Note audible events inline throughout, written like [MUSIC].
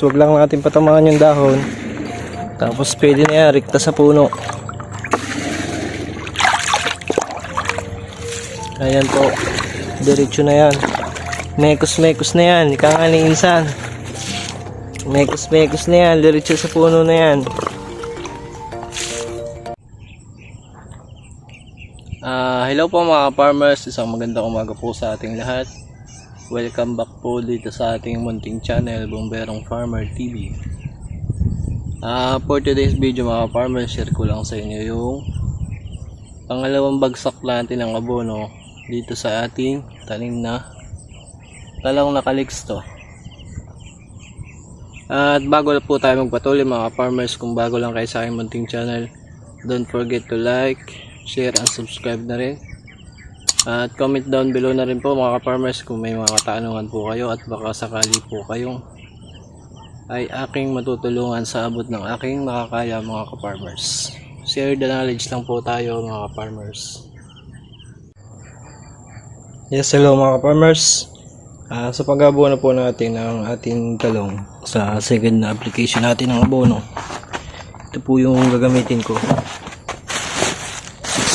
wag lang natin patamaan yung dahon. Tapos pwede na yan, rikta sa puno. Ayan po. Diretso na yan. Mekos-mekos na yan. Ika nga ni insan. Mekos-mekos na yan. Diretso sa puno na yan. Ah, hello po mga farmers. Isang magandang umaga po sa ating lahat. Welcome back po dito sa ating munting channel, Bomberong Farmer TV. Ah, for today's video mga farmers, share ko lang sa inyo yung pangalawang bagsak natin ng abono dito sa ating tanim na talong na kaliksto. At bago po tayo magpatuloy mga farmers, kung bago lang kayo sa aking munting channel, don't forget to like, share, and subscribe na rin. At comment down below na rin po mga farmers kung may mga katanungan po kayo at baka sakali po kayong ay aking matutulungan sa abot ng aking makakaya mga ka-farmers. Share the knowledge lang po tayo mga ka-farmers. Yes, hello mga ka-farmers. Ah, sa pag-abono po natin ng ating talong sa second na application natin ng abono. Ito po yung gagamitin ko.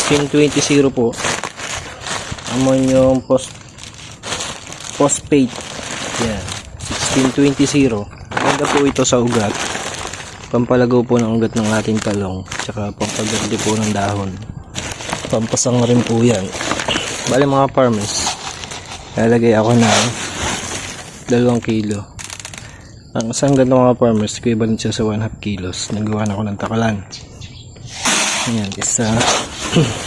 1620 po. Ammonium post phosphate. Yan. 1620. Maganda po ito sa ugat. Pampalagaw po ng ugat ng ating talong. Tsaka pampaganda po ng dahon. Pampasang rin po yan. Bale mga farmers. Lalagay ako ng 2 kilo. Ang isang ganito mga farmers, equivalent siya sa 1 half kilos. Nagawa na ako ng takalan. Ayan, isa. [CLEARS THROAT]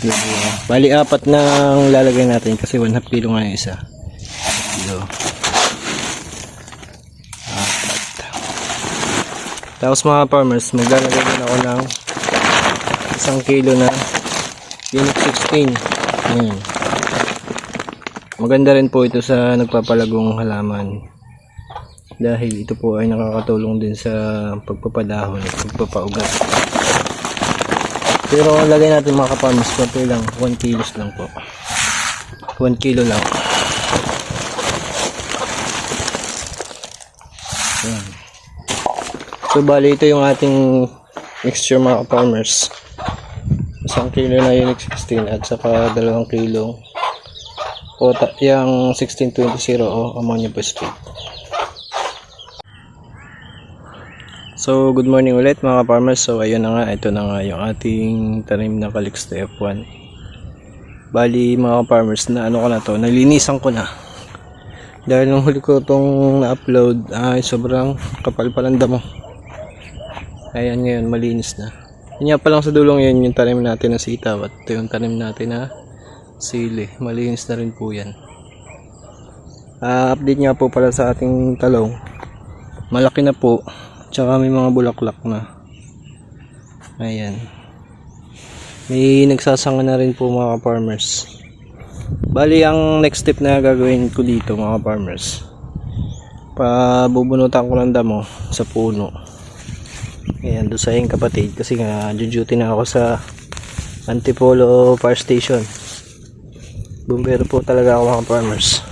Dalawa. Bali, apat na ang lalagay natin kasi 1 half kilo nga yung isa. Kilo. Apat. Tapos mga farmers, maglalagay din ako ng isang kilo na Unit 16. Ayan. Maganda rin po ito sa nagpapalagong halaman. Dahil ito po ay nakakatulong din sa pagpapadahon at pagpapaugat. Pero ang lagay natin mga kaparmers, konti lang, 1 kilos lang po. 1 kilo lang. Ayan. So bali ito yung ating mixture mga kaparmers. Isang kilo na Unix 16 at saka dalawang kilo o yung 1620 o ammonia phosphate. So, good morning ulit mga farmers. So, ayun na nga, ito na nga yung ating tanim na Calixto F1. Bali mga farmers, na ano ko na to, nalinisan ko na. Dahil nung huli ko itong na-upload, ay sobrang kapal pa ng damo. Ayan ngayon, malinis na. Yun pa lang sa dulong yun, yung tanim natin na sitaw at ito yung tanim natin na sili. Malinis na rin po yan. Ah, update nga po pala sa ating talong. Malaki na po. Tsaka may mga bulaklak na. Ayan. May nagsasanga na rin po mga farmers. Bali, ang next step na gagawin ko dito mga farmers. Pabubunutan ko ng damo sa puno. Ayan, doon sa aking kapatid. Kasi nga, duty na ako sa Antipolo Fire Station. Bumbero po talaga ako mga farmers.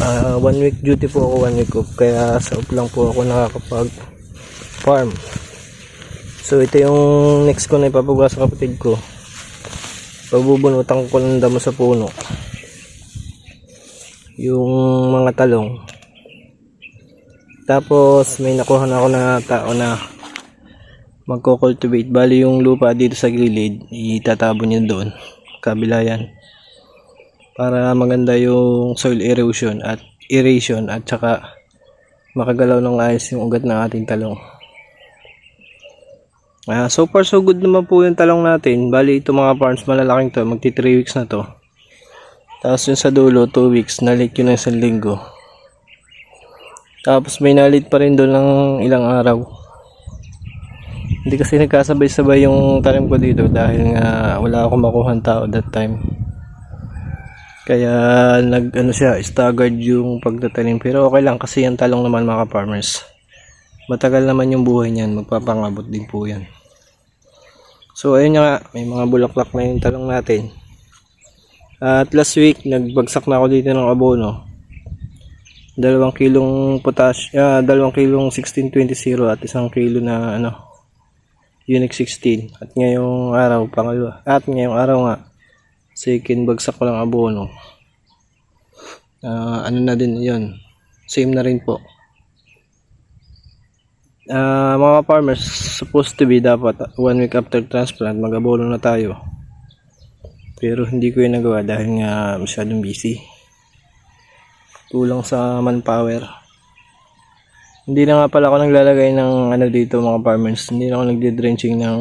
Ah, one week duty po ako, one week off. Kaya sa off lang po ako nakakapag farm. So ito yung next ko na ipapagawa sa kapatid ko. Pabubunutan ko ng damo sa puno. Yung mga talong. Tapos may nakuha na ako na tao na magko-cultivate. Bali yung lupa dito sa gilid, itatabon niya doon. Kabila yan para maganda yung soil erosion at aeration at saka makagalaw ng ayos yung ugat ng ating talong. Ah, so far so good naman po yung talong natin. Bali ito mga farms malalaking to, magti 3 weeks na to. Tapos yung sa dulo 2 weeks, nalit yun ng isang linggo. Tapos may nalit pa rin doon ng ilang araw. Hindi kasi nagkasabay-sabay yung tanim ko dito dahil nga wala akong makuha tao that time. Kaya nag ano siya, staggered yung pagtatanim. Pero okay lang kasi yung talong naman mga farmers. Matagal naman yung buhay niyan, magpapangabot din po yan. So ayun nga, may mga bulaklak na yung talong natin. At last week, nagbagsak na ako dito ng abono. dalawang kilong potash, ah, dalawang kilong 1620 at isang kilo na ano, Unix 16. At ngayong araw, pangalawa, at ngayong araw nga, second bagsak ko lang abono. Ah, ano na din yon Same na rin po. Ah, mga farmers, supposed to be dapat one week after transplant, mag-abono na tayo. Pero hindi ko yun nagawa dahil nga masyadong busy. Kulang sa manpower. Hindi na nga pala ako naglalagay ng ano dito mga farmers. Hindi na ako nagde-drenching ng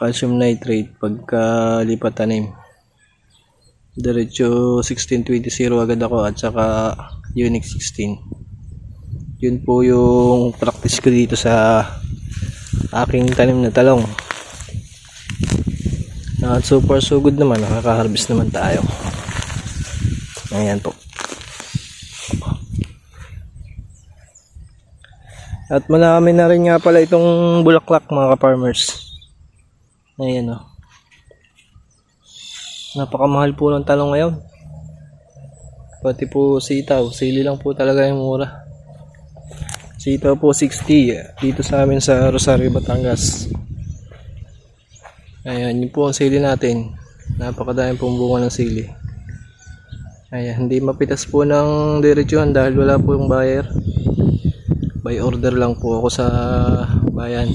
calcium nitrate pagka lipat tanim. Diretso 1620 agad ako at saka Unix 16 yun po yung practice ko dito sa aking tanim na talong. At super so good naman. Nakaka-harvest naman tayo. Ayan po. At marami na rin nga pala itong bulaklak mga ka-farmers. Ayan o napakamahal po ng talong ngayon pati po sitaw sili lang po talaga yung mura Sitaw po 60 dito sa amin sa Rosario, Batangas. Ayan, yun po ang sili natin. Napakadaming pong bunga ng sili. Ayan, hindi mapitas po ng diretsuhan dahil wala po yung buyer. By order lang po ako sa bayan.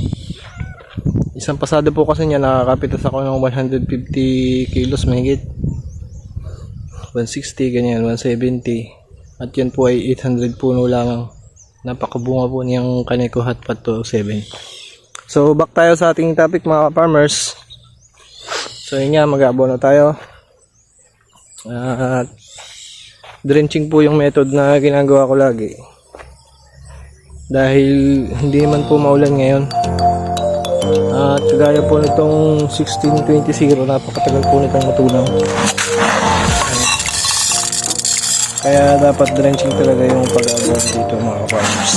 Isang pasado po kasi niya nakakapitas ako ng 150 kilos mahigit. 160 ganyan, 170. At yan po ay 800 puno lang napakabunga po niyang Kaneko Hotpot 207 so back tayo sa ating topic mga farmers so yun nga mag-abono tayo. At drenching po yung method na ginagawa ko lagi. Dahil hindi man po maulan ngayon at kagaya po nitong 1620 napakatagal po nitong matulang kaya dapat drenching talaga yung pag-abot dito mga farmers.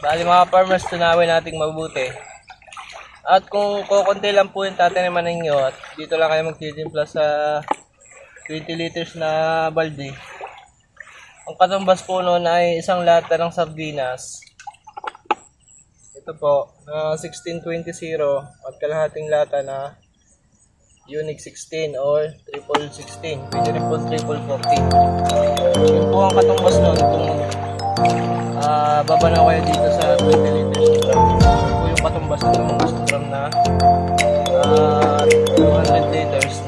Bali mga farmers, tunawin nating mabuti. At kung kukunti lang po yung tataniman ninyo at dito lang kayo magtitimpla sa 20 liters na balde. Ang katumbas po noon ay isang lata ng sardinas. Ito po, na 1620 at kalahating lata na Unix 16 or triple 16. Pwede rin po triple 40. Yun po ang katumbas noon kung Ah, baba na kayo dito sa 20 liters. Ito yung patumbas ng mga drum na ah, 200 liters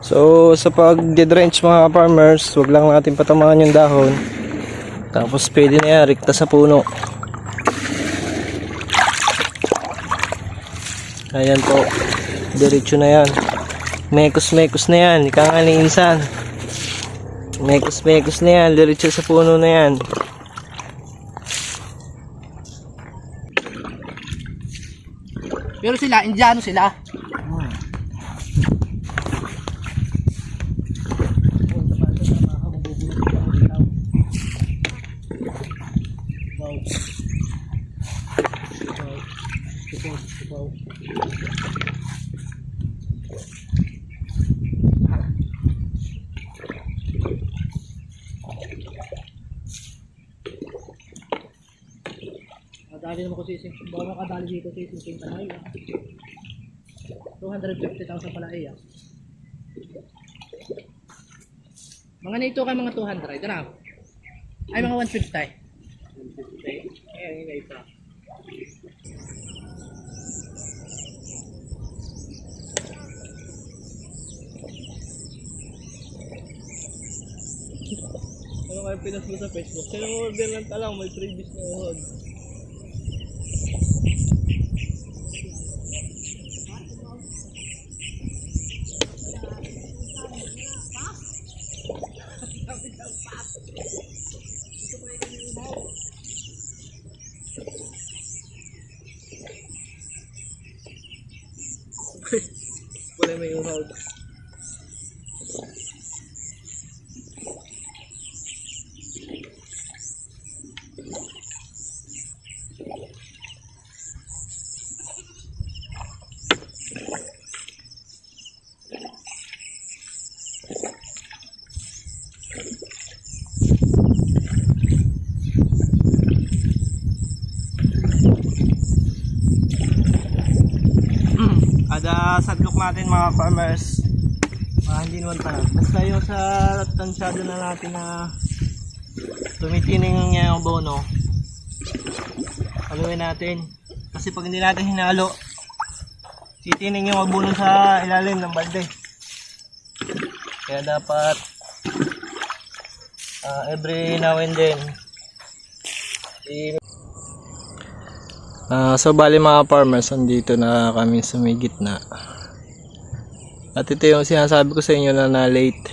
So, sa pag-drench mga farmers, wag lang natin patamaan yung dahon. Tapos pwede na yan, rikta sa puno. Ayan po, diretso na yan. Mekos-mekos na yan. Ika nga ni Insan. Mekos-mekos na yan. Diretso sa puno na yan. Pero sila, Indiano sila. Kadali naman ko si Ising. Bawa kadali dito si Ising Tanay. 250,000 pala iya. Mga nito kay mga 200. Ano? Ay, mga 150. 150? Ayan, yun isa. Ano kaya pinas sa Facebook? Sino mo order ng talang? May previous na uhod. Wala may uhod. Kada sadlok natin mga farmers, ah, hindi naman pala. Basta yung sa tansyado na natin na tumitining niya yung bono, haluin natin. Kasi pag hindi natin hinalo, titining yung abono sa ilalim ng balde. Kaya dapat ah, every now and then, Ah, so bali mga farmers, andito na kami sa may gitna. At ito yung sinasabi ko sa inyo na na late.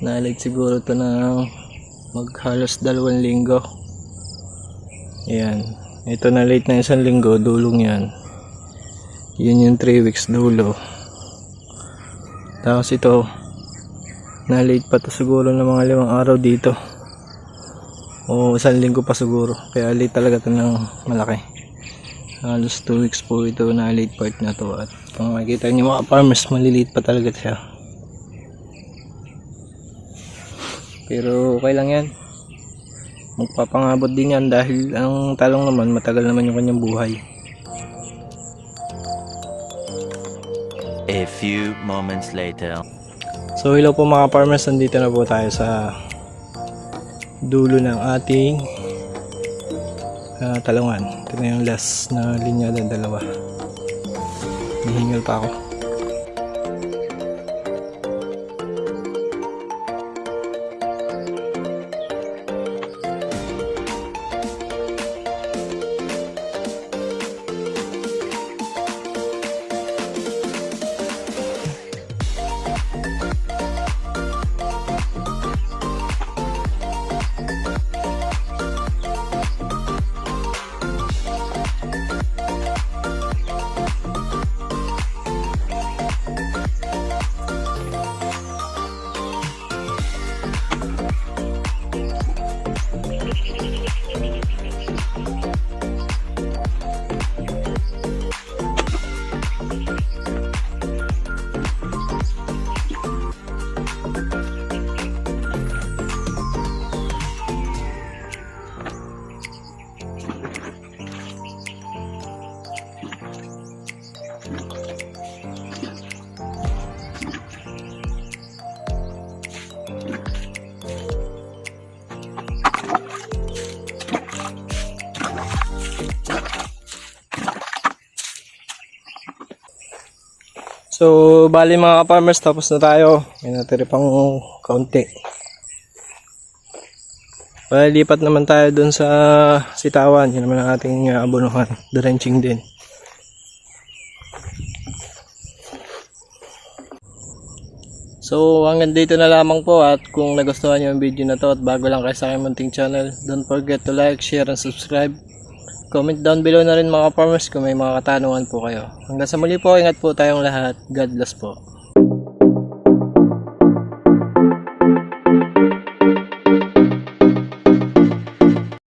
Na late siguro to na maghalos dalawang linggo. Ayan. Ito na late na isang linggo, dulong yan. Yun yung 3 weeks dulo. Tapos ito, na late pa to siguro ng mga limang araw dito o isang linggo pa siguro kaya late talaga ito ng malaki halos 2 weeks po ito na late part na to at kung makikita nyo mga farmers maliliit pa talaga siya pero okay lang yan magpapangabot din yan dahil ang talong naman matagal naman yung kanyang buhay A few moments later. So hello po mga farmers, nandito na po tayo sa dulo ng ating ah, talungan. Ito na yung last na linya ng dalawa. Hihingal pa ako. So, bali mga farmers tapos na tayo. May natiri pang kaunti. Bali, lipat naman tayo dun sa sitawan. Yun naman ang ating uh, abonuhan. Drenching din. So hanggang dito na lamang po at kung nagustuhan nyo yung video na to at bago lang kayo sa aking munting channel, don't forget to like, share, and subscribe. Comment down below na rin mga farmers kung may mga katanungan po kayo. Hanggang sa muli po, ingat po tayong lahat. God bless po.